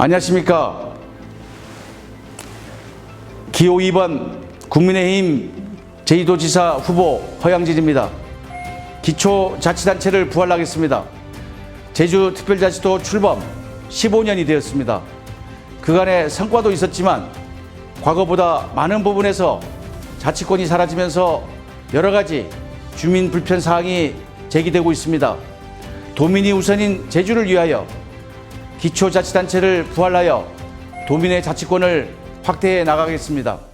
안녕하십니까. 기호 2번 국민의힘 제2도지사 후보 허양진입니다. 기초자치단체를 부활하겠습니다. 제주특별자치도 출범 15년이 되었습니다. 그간의 성과도 있었지만 과거보다 많은 부분에서 자치권이 사라지면서 여러 가지 주민 불편 사항이 제기되고 있습니다. 도민이 우선인 제주를 위하여 기초자치단체를 부활하여 도민의 자치권을 확대해 나가겠습니다.